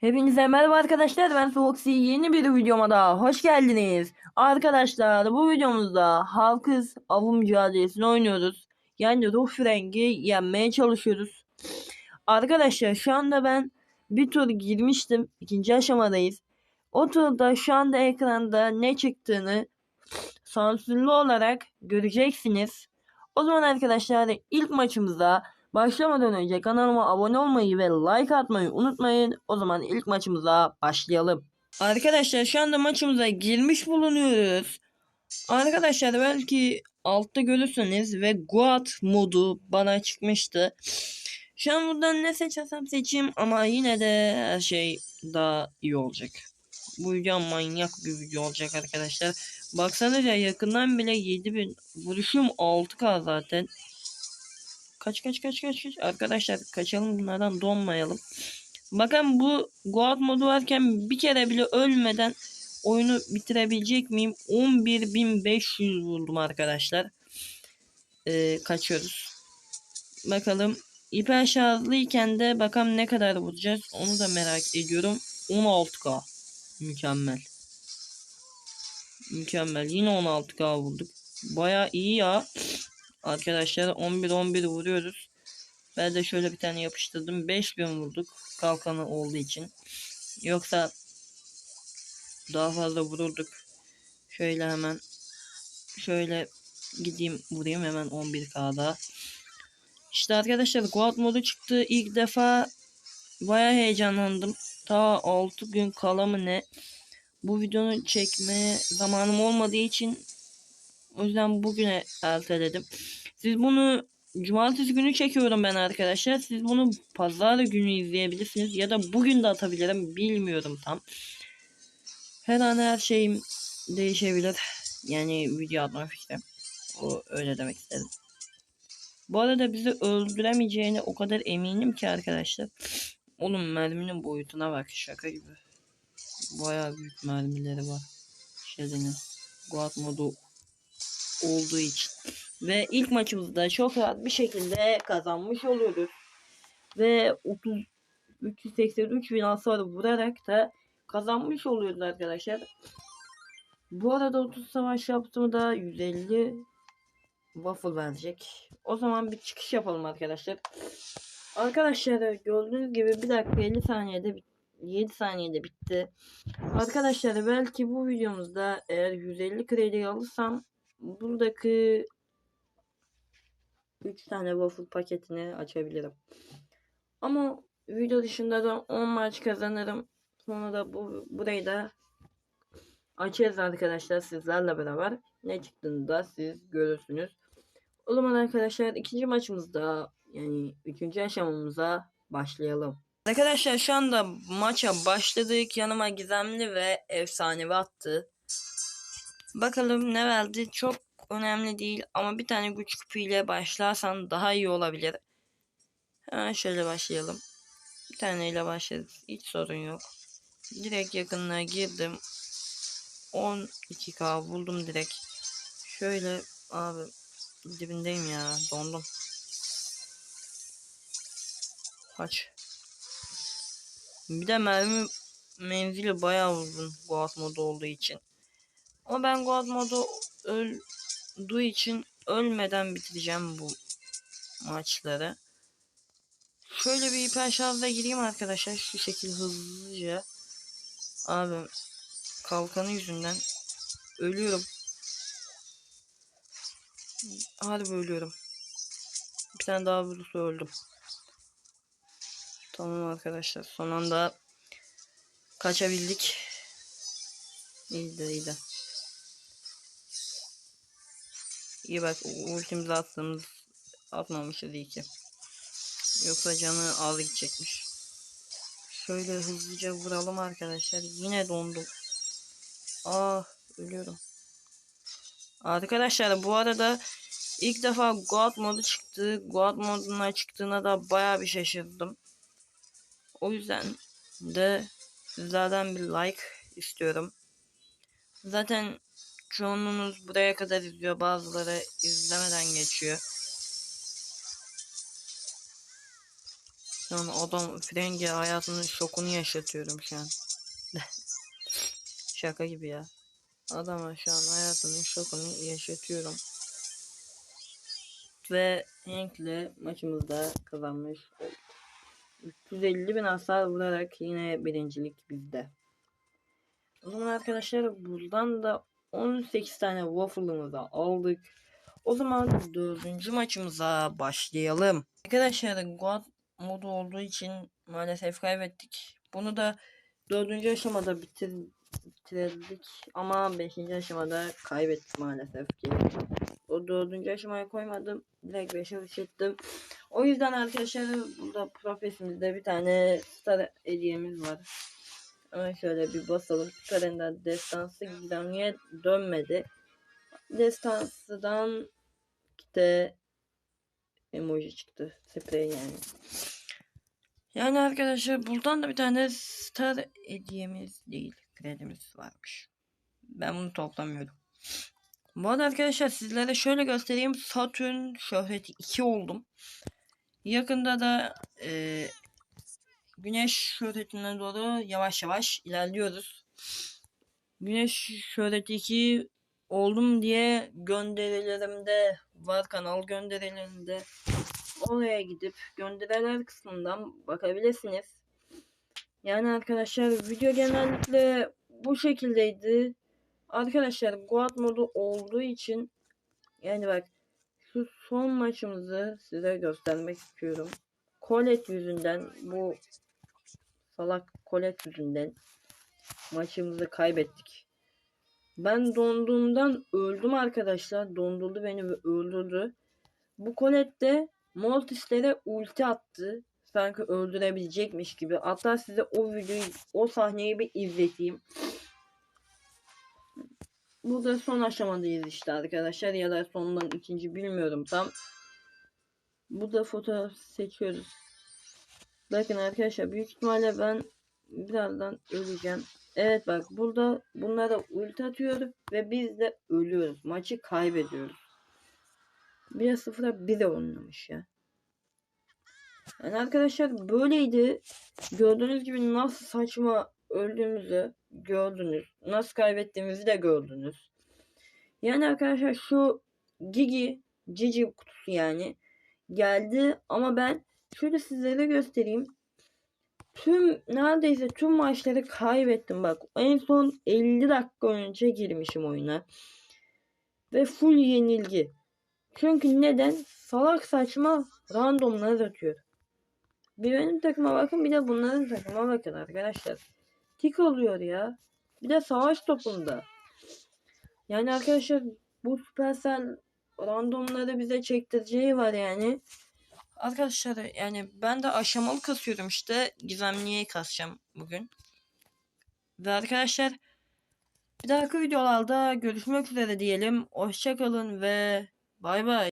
Hepinize merhaba arkadaşlar ben Foxy yeni bir videoma daha hoş geldiniz. Arkadaşlar bu videomuzda Halkız avı mücadelesini oynuyoruz. Yani ruh frengi yenmeye çalışıyoruz. Arkadaşlar şu anda ben bir tur girmiştim. ikinci aşamadayız. O turda şu anda ekranda ne çıktığını sansürlü olarak göreceksiniz. O zaman arkadaşlar ilk maçımızda Başlamadan önce kanalıma abone olmayı ve like atmayı unutmayın. O zaman ilk maçımıza başlayalım. Arkadaşlar şu anda maçımıza girmiş bulunuyoruz. Arkadaşlar belki altta görürseniz ve Guat modu bana çıkmıştı. Şu an buradan ne seçersem seçeyim ama yine de her şey daha iyi olacak. Bu video manyak bir video olacak arkadaşlar. Baksanıza yakından bile 7000 vuruşum 6k zaten. Kaç kaç kaç kaç kaç. Arkadaşlar kaçalım bunlardan donmayalım. Bakın bu Goat modu varken bir kere bile ölmeden oyunu bitirebilecek miyim? 11.500 vurdum arkadaşlar. Ee, kaçıyoruz. Bakalım. İper şarjlıyken de bakalım ne kadar vuracağız. Onu da merak ediyorum. 16k. Mükemmel. Mükemmel. Yine 16k vurduk. Baya iyi ya. Arkadaşlar 11-11 vuruyoruz. Ben de şöyle bir tane yapıştırdım. 5000 vurduk. Kalkanı olduğu için. Yoksa daha fazla vururduk. Şöyle hemen şöyle gideyim vurayım hemen 11k'da. İşte arkadaşlar Quad modu çıktı. İlk defa baya heyecanlandım. Ta 6 gün kala mı ne? Bu videonu çekmeye zamanım olmadığı için o yüzden bugüne erteledim. Siz bunu cumartesi günü çekiyorum ben arkadaşlar. Siz bunu pazar günü izleyebilirsiniz. Ya da bugün de atabilirim. Bilmiyorum tam. Her an her şeyim değişebilir. Yani video atma fikrim. O öyle demek istedim. Bu arada bizi öldüremeyeceğine o kadar eminim ki arkadaşlar. Oğlum merminin boyutuna bak şaka gibi. Bayağı büyük mermileri var. Şeylerin. Guard modu olduğu için. Ve ilk maçımızda çok rahat bir şekilde kazanmış oluyoruz. Ve 30 383 bin hasar vurarak da kazanmış oluyoruz arkadaşlar. Bu arada 30 savaş yaptığımda 150 waffle verecek. O zaman bir çıkış yapalım arkadaşlar. Arkadaşlar gördüğünüz gibi 1 dakika 50 saniyede bit 7 saniyede bitti. Arkadaşlar belki bu videomuzda eğer 150 kredi alırsam buradaki 3 tane waffle paketini açabilirim. Ama video dışında da 10 maç kazanırım. Sonra da bu burayı da açarız arkadaşlar sizlerle beraber. Ne çıktığını da siz görürsünüz. O zaman arkadaşlar ikinci maçımızda yani üçüncü aşamamıza başlayalım. Arkadaşlar şu anda maça başladık. Yanıma gizemli ve efsanevi attı. Bakalım ne verdi. Çok önemli değil ama bir tane güç küpüyle başlarsan daha iyi olabilir. Hemen şöyle başlayalım. Bir taneyle başladık. Hiç sorun yok. Direkt yakınına girdim. 12k buldum direkt. Şöyle abi dibindeyim ya dondum. Kaç. Bir de mermi menzili bayağı uzun Goat modu olduğu için. Ama ben Goat modu öldüğü için ölmeden bitireceğim bu maçları. Şöyle bir hiper gireyim arkadaşlar şu şekilde hızlıca. Abi kalkanı yüzünden ölüyorum. Harbi ölüyorum. Bir tane daha vurursa öldüm. Tamam arkadaşlar son anda kaçabildik. İyiydi iyiydi. İyi bak ultimizi attığımız atmamışız iyi ki. Yoksa canı az gidecekmiş. Şöyle hızlıca vuralım arkadaşlar. Yine dondum. Ah ölüyorum. Arkadaşlar bu arada ilk defa God modu çıktı. God moduna çıktığına da baya bir şaşırdım. O yüzden de sizlerden bir like istiyorum. Zaten çoğunluğunuz buraya kadar izliyor. Bazıları izlemeden geçiyor. Şu an adam Frengi hayatının şokunu yaşatıyorum şu an. Şaka gibi ya. Adama şu an hayatının şokunu yaşatıyorum. Ve Hank'le maçımızda kazanmış olduk. 350 bin hasar vurarak yine birincilik bizde. O zaman arkadaşlar buradan da 18 tane waffle'ımızı aldık. O zaman dördüncü maçımıza başlayalım. Arkadaşlar God modu olduğu için maalesef kaybettik. Bunu da dördüncü aşamada bitir bitirdik ama beşinci aşamada kaybettik maalesef ki. O dördüncü aşamaya koymadım. Direkt beşe düşürttüm. O yüzden arkadaşlar burada profesimizde bir tane star hediyemiz var. Hemen şöyle bir basalım. Süper Ender destansı gizemliğe dönmedi. Destansıdan işte emoji çıktı. Sprey yani. Yani arkadaşlar buradan da bir tane star hediyemiz değil. Kredimiz varmış. Ben bunu toplamıyorum. Bu arada arkadaşlar sizlere şöyle göstereyim. Satürn şöhreti 2 oldum. Yakında da e, Güneş şöhretinden doğru yavaş yavaş ilerliyoruz. Güneş şöhreti 2 oldum diye gönderilerimde var kanal gönderilerimde. Oraya gidip gönderiler kısmından bakabilirsiniz. Yani arkadaşlar video genellikle bu şekildeydi. Arkadaşlar Guard modu olduğu için yani bak şu son maçımızı size göstermek istiyorum. Colette yüzünden bu salak Colette yüzünden maçımızı kaybettik. Ben donduğumdan öldüm arkadaşlar. Dondurdu beni ve öldürdü. Bu Colette de Mortis'lere ulti attı. Sanki öldürebilecekmiş gibi. Hatta size o videoyu, o sahneyi bir izleteyim. Burada son aşamadayız işte arkadaşlar ya da sondan ikinci bilmiyorum tam. Burada fotoğraf seçiyoruz. Bakın arkadaşlar büyük ihtimalle ben birazdan öleceğim. Evet bak burada bunlara ulti atıyoruz ve biz de ölüyoruz. Maçı kaybediyoruz. 1'e 0'a 1 oynamış ya. Yani arkadaşlar böyleydi. Gördüğünüz gibi nasıl saçma öldüğümüzü gördünüz. Nasıl kaybettiğimizi de gördünüz. Yani arkadaşlar şu Gigi, Cici kutusu yani geldi ama ben şöyle sizlere göstereyim. Tüm neredeyse tüm maçları kaybettim bak. En son 50 dakika önce girmişim oyuna. Ve full yenilgi. Çünkü neden? Salak saçma randomlar atıyor. Bir benim takıma bakın bir de bunların takıma bakın arkadaşlar. Tik oluyor ya. Bir de savaş topunda. Yani arkadaşlar bu Supercell randomları bize çektireceği var yani. Arkadaşlar yani ben de aşamalı kasıyorum işte. Gizemliye kasacağım bugün. Ve arkadaşlar bir dahaki videolarda görüşmek üzere diyelim. Hoşçakalın ve bay bay.